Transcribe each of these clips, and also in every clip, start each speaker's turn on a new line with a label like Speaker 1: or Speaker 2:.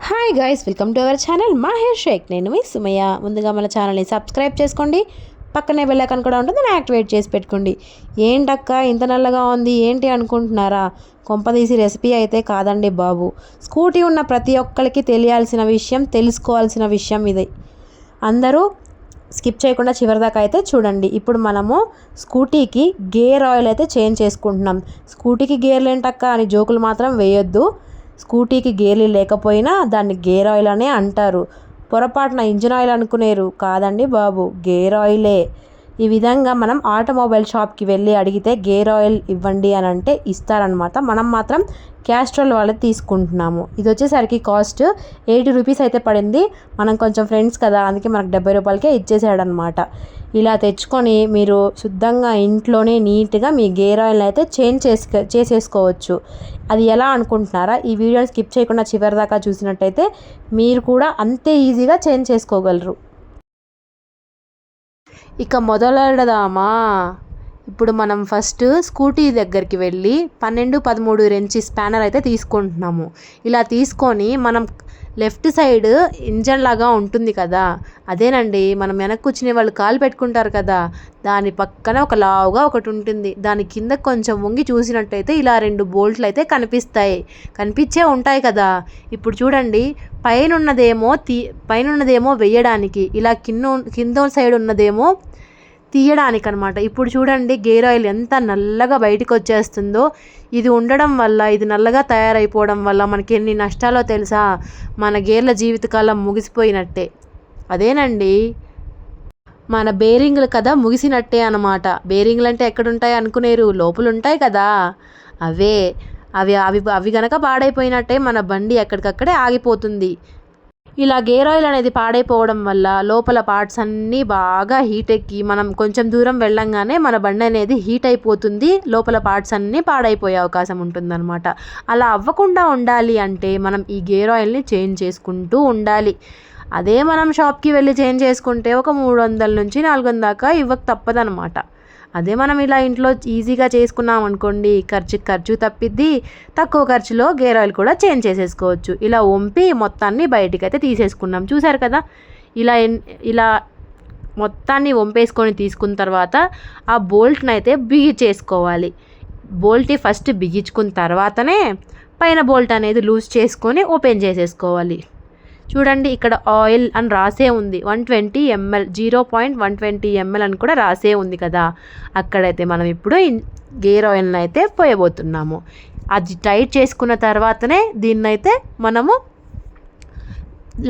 Speaker 1: Hi guys welcome to our channel మా hair shake నేను మీ సుమయ్య. ముందుగా మన ఛానల్ని సబ్స్క్రైబ్ చేసుకోండి. పక్కనే వెళ్ళాకని కూడా ఉంటుంది దాన్ని యాక్టివేట్ చేసి పెట్టుకోండి. ఏంటక్క ఇంత నల్లగా ఉంది ఏంటి అనుకుంటున్నారా? కొంపదీసి రెసిపీ అయితే కాదండి బాబు. స్కూటీ ఉన్న ప్రతి ఒక్కరికి తెలియాల్సిన విషయం తెలుసుకోవాల్సిన విషయం ఇది. అందరూ స్కిప్ చేయకుండా చివరిదాకా అయితే చూడండి. ఇప్పుడు మనము స్కూటీకి గేర్ ఆయిల్ అయితే చేంజ్ చేసుకుంటున్నాం. స్కూటీకి గేర్లు ఏంటక్క అని జోకులు మాత్రం వేయొద్దు. స్కూటీకి గేర్లు లేకపోయినా దాన్ని గేర్ ఆయిల్ అనే అంటారు. పొరపాటున ఇంజిన్ ఆయిల్ అనుకునేరు. కాదండి బాబు గేర్ ఆయిలే. ఈ విధంగా మనం ఆటోమొబైల్ షాప్కి వెళ్ళి అడిగితే గేర్ ఆయిల్ ఇవ్వండి అని అంటే ఇస్తారనమాట మనం మాత్రం క్యాస్ట్రోల్ వాళ్ళది తీసుకుంటున్నాము. ఇది వచ్చేసరికి కాస్ట్ ఎయిటీ రూపీస్ అయితే పడింది. మనం కొంచెం ఫ్రెండ్స్ కదా అందుకే మనకు డెబ్బై రూపాయలకే ఇచ్చేసాడనమాట ఇలా తెచ్చుకొని మీరు శుద్ధంగా ఇంట్లోనే నీట్గా మీ గేర్ ఆయిల్ని అయితే చేంజ్ చేసుక చేసేసుకోవచ్చు. అది ఎలా అనుకుంటున్నారా? ఈ వీడియోని స్కిప్ చేయకుండా చివరి దాకా చూసినట్టయితే మీరు కూడా అంతే ఈజీగా చేంజ్ చేసుకోగలరు. ఇక మొదలెడదామా? ఇప్పుడు మనం ఫస్ట్ స్కూటీ దగ్గరికి వెళ్ళి పన్నెండు పదమూడు రెంచి స్పానర్ అయితే తీసుకుంటున్నాము. ఇలా తీసుకొని మనం లెఫ్ట్ సైడ్ ఇంజన్ లాగా ఉంటుంది కదా అదేనండి మనం వెనక్కి వచ్చిన వాళ్ళు కాలు పెట్టుకుంటారు కదా దాని పక్కన ఒక లావుగా ఒకటి ఉంటుంది. దాని కింద కొంచెం వంగి చూసినట్టయితే ఇలా రెండు బోల్ట్లు అయితే కనిపిస్తాయి. కనిపించే ఉంటాయి కదా. ఇప్పుడు చూడండి పైన ఉన్నదేమో తీ పైన ఉన్నదేమో వెయ్యడానికి ఇలా కింద కింద సైడ్ ఉన్నదేమో తీయడానికి అనమాట ఇప్పుడు చూడండి గేర్ ఆయిల్ ఎంత నల్లగా బయటకు వచ్చేస్తుందో ఇది ఉండడం వల్ల ఇది నల్లగా తయారైపోవడం వల్ల మనకి ఎన్ని నష్టాలో తెలుసా? మన గేర్ల జీవితకాలం ముగిసిపోయినట్టే. అదేనండి? మన బేరింగ్లు కదా ముగిసినట్టే అనమాట. బేరింగ్లు అంటే ఎక్కడుంటాయి అనుకునేరు? లోపలు ఉంటాయి కదా. అవే. అవి అవి అవి గనక పాడైపోయినట్టే మన బండి ఎక్కడికక్కడే ఆగిపోతుంది. ఇలా గేర్ ఆయిల్ అనేది పాడైపోవడం వల్ల లోపల పార్ట్స్ అన్నీ బాగా హీట్ ఎక్కి మనం కొంచెం దూరం వెళ్ళంగానే మన బండి అనేది హీట్ అయిపోతుంది. లోపల పార్ట్స్ అన్నీ పాడైపోయే అవకాశం ఉంటుందన్నమాట. అలా అవ్వకుండా ఉండాలి అంటే మనం ఈ గేర్ ఆయిల్ని చేంజ్ చేసుకుంటూ ఉండాలి. అదే మనం షాప్కి వెళ్ళి చేంజ్ చేసుకుంటే ఒక మూడు వందల నుంచి నాలుగు వందల దాకా ఇవ్వక తప్పదనమాట అదే మనం ఇలా ఇంట్లో ఈజీగా చేసుకున్నాం అనుకోండి ఖర్చు ఖర్చు తప్పిద్ది తక్కువ ఖర్చులో గేర్ ఆయిల్ కూడా చేంజ్ చేసేసుకోవచ్చు. ఇలా వంపి మొత్తాన్ని బయటికి అయితే తీసేసుకున్నాం. చూసారు కదా? ఇలా ఇలా మొత్తాన్ని వంపేసుకొని తీసుకున్న తర్వాత ఆ బోల్ట్ని అయితే బిగించేసుకోవాలి బోల్ట్ ఫస్ట్ బిగించుకున్న తర్వాతనే పైన బోల్ట్ అనేది లూజ్ చేసుకొని ఓపెన్ చేసేసుకోవాలి. చూడండి ఇక్కడ ఆయిల్ అని రాసే ఉంది. One twenty ML zero point one twenty ML అని కూడా రాసే ఉంది కదా. అక్కడైతే మనం ఇప్పుడు గేర్ ఆయిల్ని అయితే పోయబోతున్నాము. అది టైట్ చేసుకున్న తర్వాతనే దీన్నైతే మనము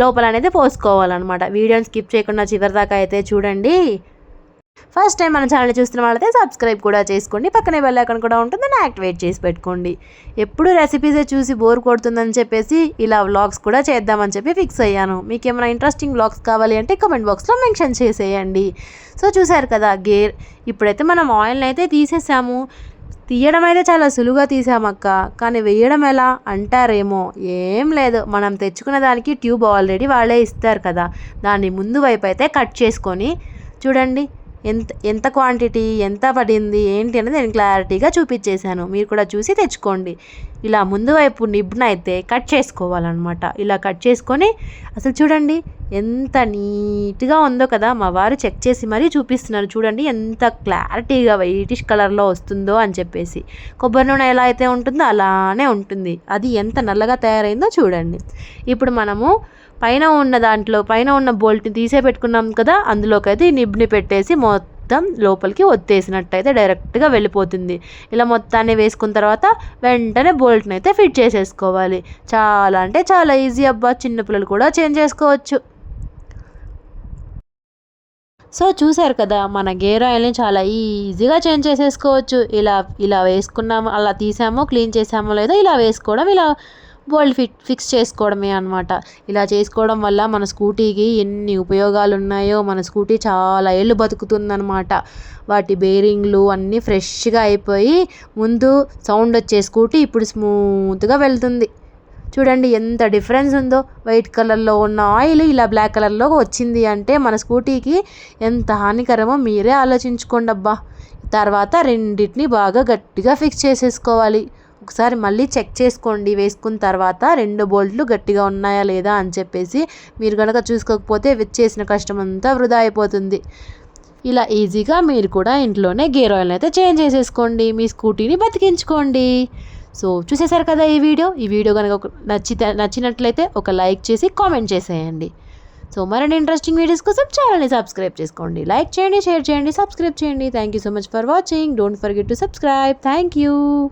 Speaker 1: లోపల అనేది పోసుకోవాలన్నమాట. వీడియోని స్కిప్ చేయకుండా చివరిదాకా అయితే చూడండి. ఫస్ట్ టైం మన ఛానల్ చూస్తున్న వాళ్ళైతే సబ్స్క్రైబ్ కూడా చేసుకోండి. పక్కనే బెల్ ఐకాన్ కూడా ఉంటుందని యాక్టివేట్ చేసి పెట్టుకోండి. ఎప్పుడు రెసిపీసే చూసి బోర్ కొడుతుందని చెప్పేసి ఇలా వ్లాగ్స్ కూడా చేద్దామని చెప్పి ఫిక్స్ అయ్యాను. మీకు ఏమైనా ఇంట్రెస్టింగ్ వ్లాగ్స్ కావాలి అంటే కమెంట్ బాక్స్లో మెన్షన్ చేసేయండి. సో చూసారు కదా గేర్ ఇప్పుడైతే మనం ఆయిల్ని అయితే తీసేసాము. తీయడం అయితే చాలా సులువుగా తీసామక్క కానీ వేయడం ఎలా అంటారేమో ఏం లేదు. మనం తెచ్చుకున్న దానికి ట్యూబ్ ఆల్రెడీ వాళ్ళే ఇస్తారు కదా. దాన్ని ముందు వైపు అయితే కట్ చేసుకొని చూడండి. ఎంత ఎంత క్వాంటిటీ ఎంత పడింది ఏంటి అనేది నేను క్లారిటీగా చూపించేశాను. మీరు కూడా చూసి తెచ్చుకోండి. ఇలా ముందు వైపు నిబ్బున అయితే కట్ చేసుకోవాలన్నమాట. ఇలా కట్ చేసుకొని అసలు చూడండి ఎంత నీట్గా ఉందో కదా మా వారు చెక్ చేసి మరీ చూపిస్తున్నారు. చూడండి ఎంత క్లారిటీగా వైటిష్ కలర్లో వస్తుందో అని చెప్పేసి. కొబ్బరి నూనె ఎలా అయితే ఉంటుందో అలానే ఉంటుంది. అది ఎంత నల్లగా తయారైందో చూడండి. ఇప్పుడు మనము పైన ఉన్న దాంట్లో పైన ఉన్న బోల్ట్ని తీసే పెట్టుకున్నాం కదా అందులోకి అయితే ఈ నిబ్ని పెట్టేసి మొత్తం లోపలికి ఒత్తేసినట్టయితే డైరెక్ట్గా వెళ్ళిపోతుంది. ఇలా మొత్తాన్ని వేసుకున్న తర్వాత వెంటనే బోల్ట్ని అయితే ఫిట్ చేసేసుకోవాలి. చాలా అంటే చాలా ఈజీ అబ్బా చిన్నపిల్లలు కూడా చేంజ్ చేసుకోవచ్చు. సో చూసారు కదా మన గేర్ ఆయిల్ని చాలా ఈజీగా చేంజ్ చేసేసుకోవచ్చు. ఇలా ఇలా వేసుకున్నాము అలా తీసామో క్లీన్ చేసామో లేదో ఇలా వేసుకోవడం ఇలా బోల్డ్ ఫిట్ ఫిక్స్ చేసుకోవడమే అనమాట ఇలా చేసుకోవడం వల్ల మన స్కూటీకి ఎన్ని ఉపయోగాలు ఉన్నాయో మన స్కూటీ చాలా ఏళ్ళు బతుకుతుందనమాట వాటి బేరింగ్లు అన్నీ ఫ్రెష్గా అయిపోయి ముందు సౌండ్ వచ్చే స్కూటీ ఇప్పుడు స్మూత్గా వెళ్తుంది. చూడండి ఎంత డిఫరెన్స్ ఉందో. వైట్ కలర్లో ఉన్న ఆయిల్ ఇలా బ్లాక్ కలర్లో వచ్చింది అంటే మన స్కూటీకి ఎంత హానికరమో మీరే ఆలోచించుకోండి అబ్బా తర్వాత రెండింటిని బాగా గట్టిగా ఫిక్స్ చేసేసుకోవాలి. ఒకసారి మళ్ళీ చెక్ చేసుకోండి. వేసుకున్న తర్వాత రెండు బోల్ట్లు గట్టిగా ఉన్నాయా లేదా అని చెప్పేసి మీరు కనుక చూసుకోకపోతే చేసిన కష్టం అంతా వృధా అయిపోతుంది. ఇలా ఈజీగా మీరు కూడా ఇంట్లోనే గేర్ ఆయిల్ని అయితే చేంజ్ చేసేసుకోండి. మీ స్కూటీని బతికించుకోండి. సో చూసేశారు కదా ఈ వీడియో? ఈ వీడియో కనుక ఒక- నచ్చితే నచ్చినట్లయితే ఒక లైక్ చేసి కామెంట్ చేసేయండి. సో మరిన్ని ఇంట్రెస్టింగ్ వీడియోస్ కోసం ఛానల్ని సబ్స్క్రైబ్ చేసుకోండి. లైక్ చేయండి షేర్ చేయండి సబ్స్క్రైబ్ చేయండి. Thank you so much for watching don't forget to subscribe thank you